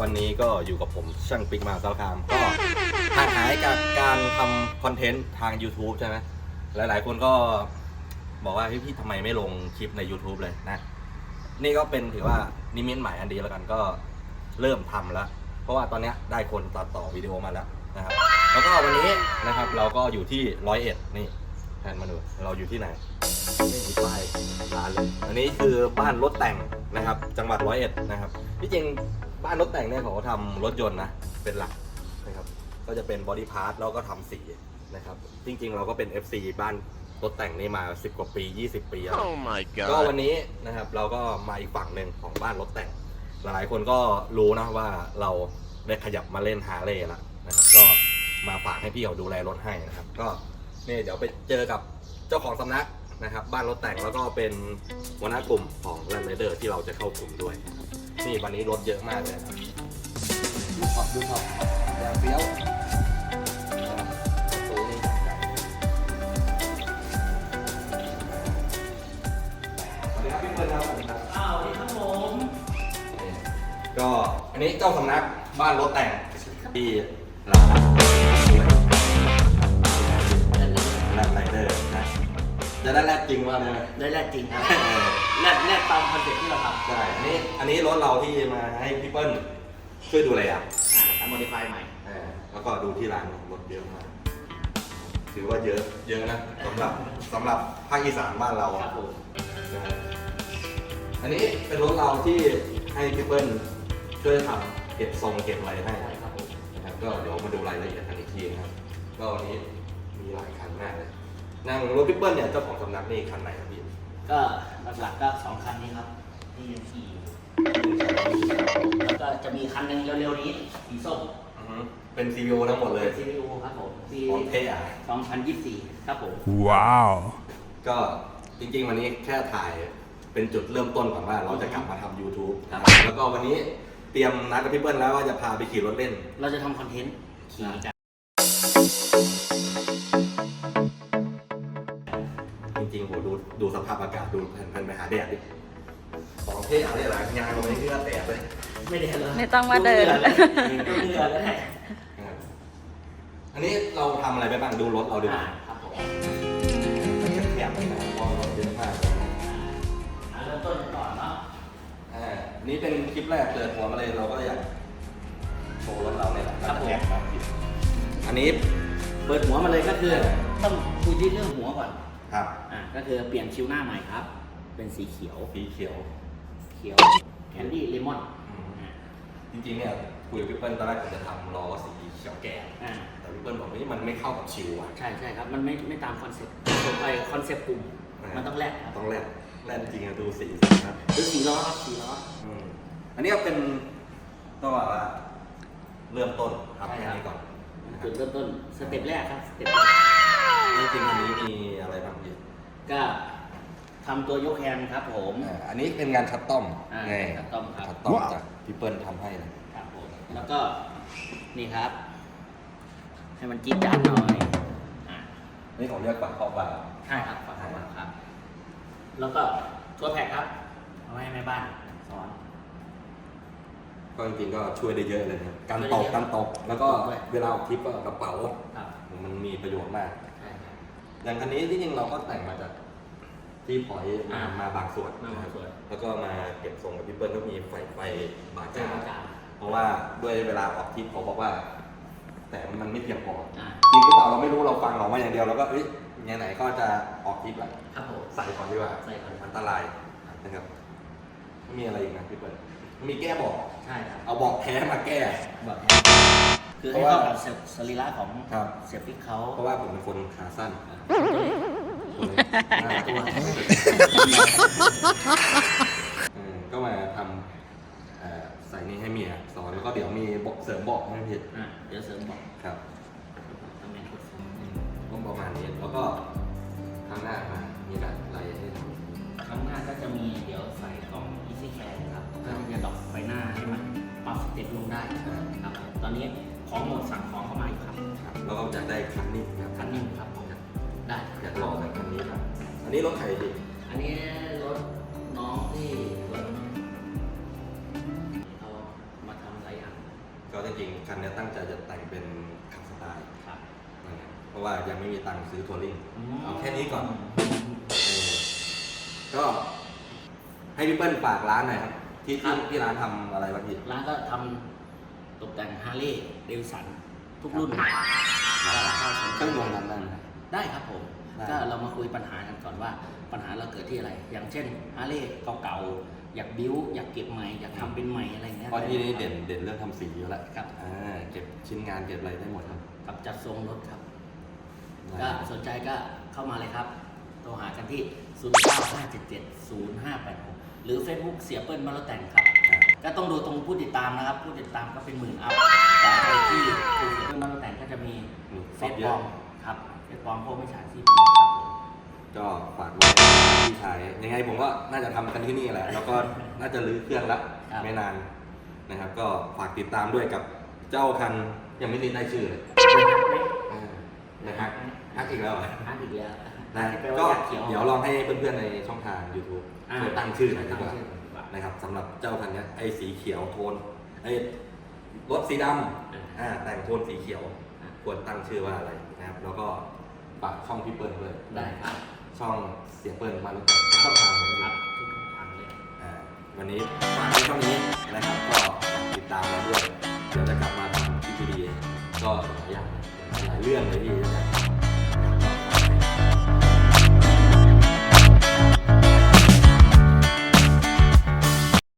วันนี้ก็อยู่กับผมช่างปิกมาสารคามก็ห่างหายกับการทำคอนเทนต์ทาง YouTube ใช่ไหมหลาย ๆ คนก็บอกว่าพี่พี่ทำไมไม่ลงคลิปใน YouTube เลยนะ นี่ก็เป็นถือว่านิมิตหมายอันดีแล้วกันก็เริ่มทำแล้ว เพราะว่าตอนนี้ได้คนตัดต่อวิดีโอมาแล้วนะครับ แล้วก็วันนี้นะครับเราก็อยู่ที่ร้อยเอ็ดนี่แทนมาดูเราอยู่ที่ไหนไม่มีป้ายร้านเลย อันนี้คือบ้านรถแต่งนะครับ จังหวัดร้อยเอ็ดนะครับที่จริง บ้านรถแต่งเนี่ยเขาก็ทำรถยนต์นะเป็นหลักนะครับก็จะเป็นบอดี้พาร์ทแล้วก็ทำสีนะครับจริง ๆ เราก็เป็น FC บ้านรถแต่งนี่มา 10 กว่าปี 20 ปีแล้ว Oh my ก็วั god. นนี้นะครับเราก็มาอีกฝั่งหนึ่งของบ้านรถแต่ง หลายๆคนก็รู้นะว่าเราได้ขยับมาเล่นฮาร์เลย์แล้วนะครับก็มาฝากให้พี่เขาดูแลรถให้นะครับ ก็นี่เดี๋ยวไปเจอกับเจ้าของสำนักนะครับ บ้านรถแต่งแล้วก็เป็นหัวหน้ากลุ่มของแลนด์ไรเดอร์ที่เราจะเข้ากลุ่มด้วยนี่ วันนี้รถเยอะมากเลยครับดูท็อปดูท็อปอย่างเฟี้ยวอ่าประตูนี่ใหญ่สวัสดีครับพี่เปิ้ลครับสวัสดีครับอ้าวสวัสดีครับผมก็อันนี้เจ้าสำนักบ้านรถแต่งที่ร้าน จะได้แรดจริงว่าเนี่ยได้แรกจริงครับแรกแรกตามคอนเซ็ปต์ที่เราทำใช่อันนี้อันนี้รถเราที่มาให้พี่เปิ้ลช่วยดูแลอะอ่าทำโมดิฟายใหม่เออแล้วก็ดูที่ร้านรถเยอะมาก ถือว่าเยอะเยอะนะสำหรับสำหรับภาคอีสานบ้านเราครัอะบผมนะฮะอันนี้เป็นรถเราที่ให้พี่เปิ้ลช่วยทำเก็บทรงเก็บอะไรให้ใช่ครับผมนะครับก็เดี๋ยวมาดูรายละเอียดกันอีกทีนะครับก็วันนี้มีหลายคันมากเลย นั่งรถพี่เปิ้ลเนี่ยเจ้าของสำนักนี่คันไหนครับพี่ก็หลักๆก็สองคันนี้ครับที่ยังขี่อยู่แล้วก็จะมีคันหนึ่งเร็วๆนี้สีส้มอือฮึเป็น CVO ทั้งหมดเลยเป็น CPU ครับผมปีของเท่อะ2024ครับผม Wow. ก็จริงๆ วันนี้แค่ถ่ายเป็นจุดเริ่มต้นก่อนว่าเราจะกลับมาทำ YouTube ครับ แล้วก็วันนี้เตรียมนัดกับพี่เปิ้ลแล้วว่าจะพาไปขี่รถเล่น เราจะทำคอนเทนต์ขี่กัน ริงๆโหดูดูสภาพอากาศดูแผ่นๆไปหาแดดดิของเท่อะไรหลายงานลงนี้เพื่อแดดเลยไม่ได้เลยไม่ต้องมาเดิน ดูเหงื่อแล้วได้นะครับอันนี้เราทำอะไรไปบ้างดูรถเราดีกอ่าว่าครับผมแคบๆไปนะเพราะรถเยอะมากอ่าเริ่มต้นกันก่อนเนาะอ่าอันนี้เป็นคลิปแรกเปิดหัวมาเลยเราก็อยากโชว์รถเราเนี่ยแหละครับผมครับอันนี้เปิดหัวมาเลยก็คือ ต้องคุยที่เรื่องหัวก่อน ครับอ่าก็คือเปลี่ยนคิ้วหน้าใหม่ครับ เป็นสีเขียวสีเขียวเขียวแคนดี้เลมอนอืมจริงๆเนี่ยคุยกับพี่เปิ้ลตอนแรกผมจะทำล้อสีเขียวแก่ อ่าแต่พี่เปิ้ลบอกว่านี่มันไม่เข้ากับชิวอะ ใช่ใช่ครับ มันไม่ไม่ตามคอนเซ็ปต์ไปคอนเซ็ปต์กลุ่มมันต้องแลกครับต้องแลกแลกจริงๆอะดูสีครับหรือสีล้อครับสีล้อ อืมอันนี้ก็เป็นต้องบอกว่าเริ่มต้นทำใช่แค่ครับ นี้ก่อนนะครัจุบดเริ่มต้นสเต็ปแรกครับสเต็ป จริงๆอันนี้มีอะไรบ้างพี่ก็ทำตัวยกแฮนด์ครับผม อ่าอันนี้เป็นงานคัดต้อมอ่าไงคัดต้อมครับ คัดต้อมว้าว จากพี่เปิ้ลทำให้เลยครับผม แล้วก็นี่ครับ ให้มันจี๊ดจ๊าดหน่อยอ่านี่ของเรียกปากขอบว่าใช่ครับฝากมาครับ แล้วก็ตัวแพ็กครับ เอาไว้ให้แม่บ้านสอน ก็จริงๆก็ช่วยได้เยอะเลยนะครับการช่วยตได้กเยอะการตกแล้วก็ด้วยเวลาออกทริปก็กระเป๋า ครับ มันมีประโยชน์มากใช่ครับ อย่างคันนี้ที่จริงเราก็แต่งมาจากที่พอยมาอ่ามาบางส่วนมาบางส่วนนะครับแล้วก็มาเก็บทรงกับพี่เปิ้ลก็มีไฟไฟบาเจ้าจาประจาเพราะว่าด้วยเวลาออกทริปเขาบอกว่า แต่มันไม่เพียงพออ่าจริงหรือเปล่าเราไม่รู้เราฟังเรามาอย่างเดียวเราก็เอ้ยไหนๆก็จะออกทริปแล้วครับผมใส่ก่อนดีกว่าใส่ก่อนอันตรายนะครับไม่มีอะไรอีกนะพี่เปิ้ลมีแก้เบอกใช่ครับเอาเบอกแท้มาแก้บอกให้ คือให้เข้ากับสรีระของครับ เสียฟิกเขาเพราะว่าผมเป็นคนขาสั้นหน้าตัวอืมก็มาทำเอ่อใส่นี่ให้เมียสอนแล้วก็เดี๋ยวมีบอกเสริมบอกให้ผิดอะเดี๋ยวเสริมบอกครับตำแหน่งกดส่งอืมก็ประมาณนี้แล้วก็ข้างหน้ามามีแบบอะไรให้ทำข้างหน้าก็จะมีเดี๋ยวใส่กล่อง Easy Care ครับเพื่อที่จะดอกไฟหน้าให้มันปรับสเต็ปลงได้ครับผมตอนนี้ ข้อมูลสั่งของเข้ามาอีกครับครับแล้วเรอยากได้คันนี้ครับคันนี้ครับผมได้อยากลองแบบคันนี้ครับ อันนี้รถใไถดิอันนี้รถน้องที่รถเอมาทำหลายอ่าก็จริงๆคันนี้ตั้งใจจะแต่งเป็นขับสไตล์ครับเพราะว่ายังไม่มีตังค์ซื้อทัวริง เอาแค่นี้ก่อนก็ให้พี่เปิ้ลฝากร้านหน่อยครับ ที่ที่ร้านทำอะไรบ้างพี่ ร้านก็ทำ ตกแต่งฮาร์เลย์เดวิสันทุกรุ่นครับก็ถ้าสนใจเครื่องยนต์ทำได้ไหมได้ครับผมได้ก็เรามาคุยปัญหากันก่อนว่าปัญหาเราเกิดที่อะไร อย่างเช่นฮาร์เลย์เก่าๆอยากบิ้วอยากเก็บใหม่อยากทำเป็นใหม่อะไรเงี้ยเพราะที่นี่เด่นเด่นเรื่องทำสีอยู่แล้วครับอ่าเก็บชิ้นงานเก็บอะไรได้หมดครับกับจัดทรงรถครับได้ก็สนใจก็เข้ามาเลยครับโทรหากันที่ 0957705586หรือ Facebook เสียเปิ้ลมาแล้วแต่งครับครับ ก็ต้องดูตรงผู้ติดตามนะครับ ผู้ติดตามก็เป็นหมื่นอัพแต่ไปที่คุณเสียเปิ้ลมาแล้วแต่งก็จะมีมีเฟซอฟซต์ปเยลออะมครับเฟซปลอมพวกไม่ฉาชีพครับผมก็ฝากไว้พี่ชายยังไงผมก็น่าจะทำกันที่นี่แหละ แล้วก็น่าจะรื้อเครื่องแล้วครับ ไม่นานนะครับ ก็ฝากติดตามด้วยกับเจ้าคันยังไม่ได้ได้ชื่อเลยอ่านะฮะฮักอีกแล้วเหรออ่านอีกแล้วนะที่แปลก็ว่าอยากเขียว เดี๋ยวลองให้เพื่อนๆในช่องทาง YouTube อ่า ช่วยตั้งชื่อหน่อยดีกว่าตั้งชื่อห น่อยดีกว่านะครับสำหรับเจ้าคันเนี้ยไอ้สีเขียวโทนไอ้รถสีดอ่าำอ่าแต่งโทนสีเขียวอ่าควรตั้งชื่อว่าอะไรนะครับ แล้วก็ฝากช่องพี่เปิ้ลด้วยได้ครับ ช่องเสียเปิ้ลมาลุกช่องทางเลยครับทุกทางเลยอ่าวันนี้ฝากไว้เท่านี้นะครับก็ติดตามเราด้วย เดี๋ยวจะกลับมาทำทีวีก็หลายอย่างหลายเรื่องเลยที่จะ